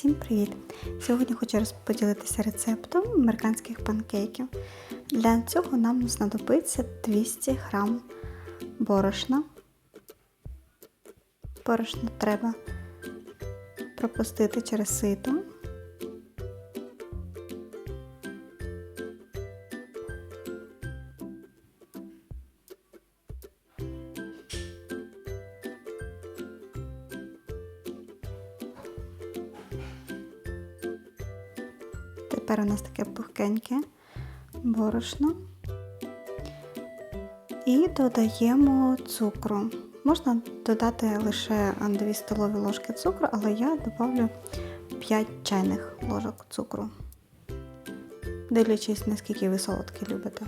Всім привіт! Сьогодні хочу поділитися рецептом американських панкейків. Для цього нам знадобиться 200 г борошна. Борошно треба пропустити через сито. Тепер у нас таке пухкеньке борошно. І додаємо цукру. Можна додати лише 2 столові ложки цукру, але я додавлю 5 чайних ложок цукру, дивлячись, наскільки ви солодкі любите.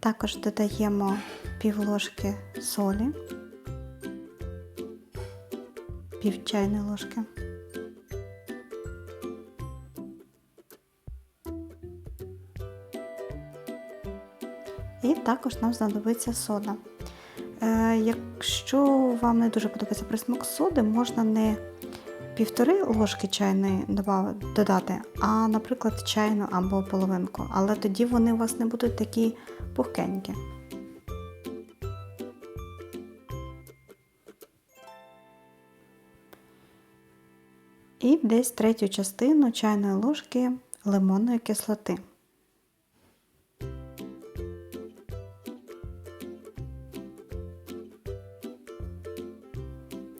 Також додаємо пів ложки солі, пів чайної ложки. І також нам знадобиться сода. Е, Якщо вам не дуже подобається присмак соди, можна не півтори ложки чайної додати, а, наприклад, чайну або половинку. Але тоді вони у вас не будуть такі пухкенькі. І десь третю частину чайної ложки лимонної кислоти.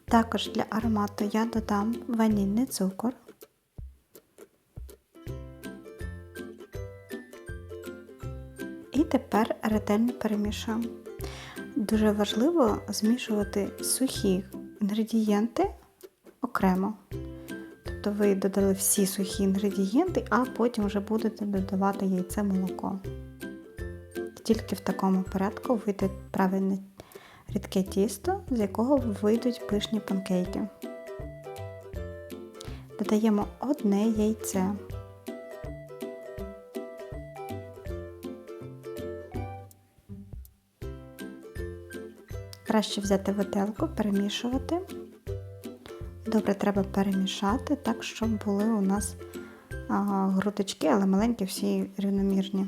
Також для аромату я додам ванільний цукор. І тепер ретельно перемішуємо. Дуже важливо змішувати сухі інгредієнти окремо. Тобто ви додали всі сухі інгредієнти, а потім вже будете додавати яйце молоко. Тільки в такому порядку вийде правильне рідке тісто, з якого вийдуть пишні панкейки. Додаємо одне яйце. Краще взяти виделку, перемішувати. Добре, треба перемішати так, щоб були у нас грудочки, але маленькі, всі рівномірні.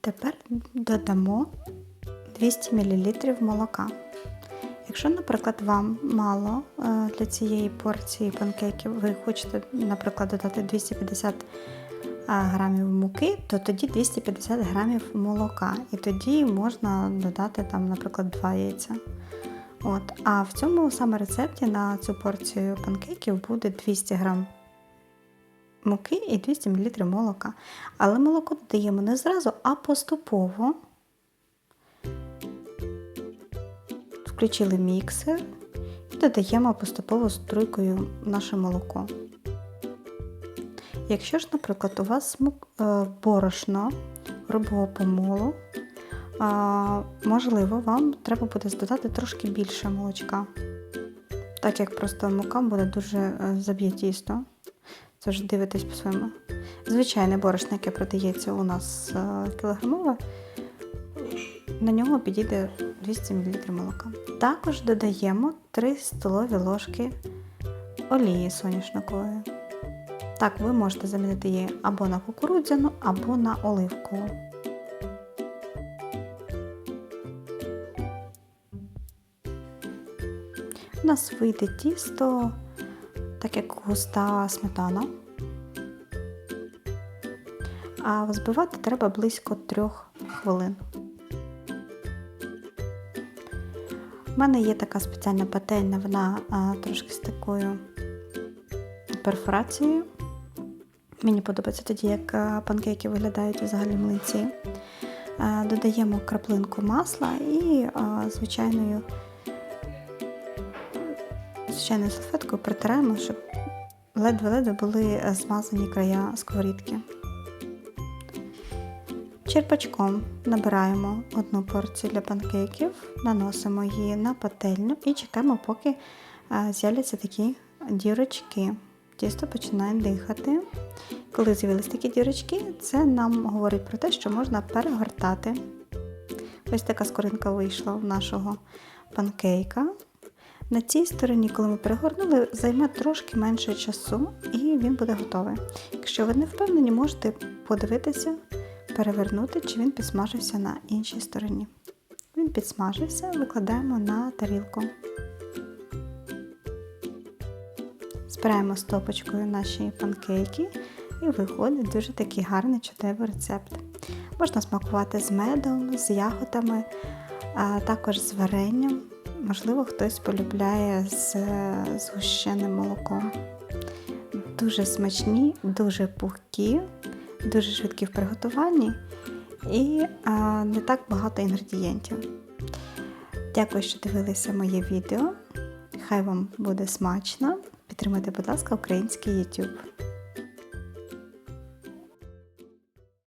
Тепер додамо 200 мл молока. Якщо, наприклад, вам мало для цієї порції панкейків, ви хочете, наприклад, додати 250 грамів муки, то тоді 250 грамів молока. І тоді можна додати, там, наприклад, 2 яйця. От. А в цьому саме рецепті на цю порцію панкейків буде 200 грам муки і 200 мл молока. Але молоко додаємо не зразу, а поступово. Включили міксер і додаємо поступово струйкою наше молоко. Якщо ж, наприклад, у вас борошно грубого помолу, можливо, вам треба буде додати трошки більше молочка, так як просто мука буде дуже заб'є тісто. Це вже дивитесь по-своєму. Звичайне борошно, яке продається у нас кілограмове, на нього підійде 200 мл молока. Також додаємо 3 столові ложки олії соняшникової. Так, ви можете замінити її або на кукурудзяну, або на оливкову. У нас вийде тісто, так як густа сметана. А взбивати треба близько 3 хвилин. У мене є така спеціальна пательня, вона а, трошки з такою перфорацією. Мені подобається тоді, як панкейки виглядають взагалі млинці. Додаємо краплинку масла і звичайною звичайною салфеткою притираємо, щоб ледве-ледве були змазані края сковорідки. Черпачком набираємо одну порцію для панкейків, наносимо її на пательню і чекаємо, поки з'являться такі дірочки. Тісто починає дихати. Коли з'явились такі дірочки, це нам говорить про те, що можна перегортати. Ось така скоринка вийшла в нашого панкейка. На цій стороні, коли ми перегорнули, займе трошки менше часу і він буде готовий. Якщо ви не впевнені, можете подивитися, перевернути, чи він підсмажився на іншій стороні. Він підсмажився, викладаємо на тарілку. Збираємо стопочкою наші панкейки і виходить дуже такий гарний чудовий рецепт. Можна смакувати з медом, з ягодами, а також з варенням. Можливо, хтось полюбляє з згущеним молоком. Дуже смачні, дуже пухкі, дуже швидкі в приготуванні і а, не так багато інгредієнтів. Дякую, що дивилися моє відео. Хай вам буде смачно. Підтримайте, будь ласка, український YouTube.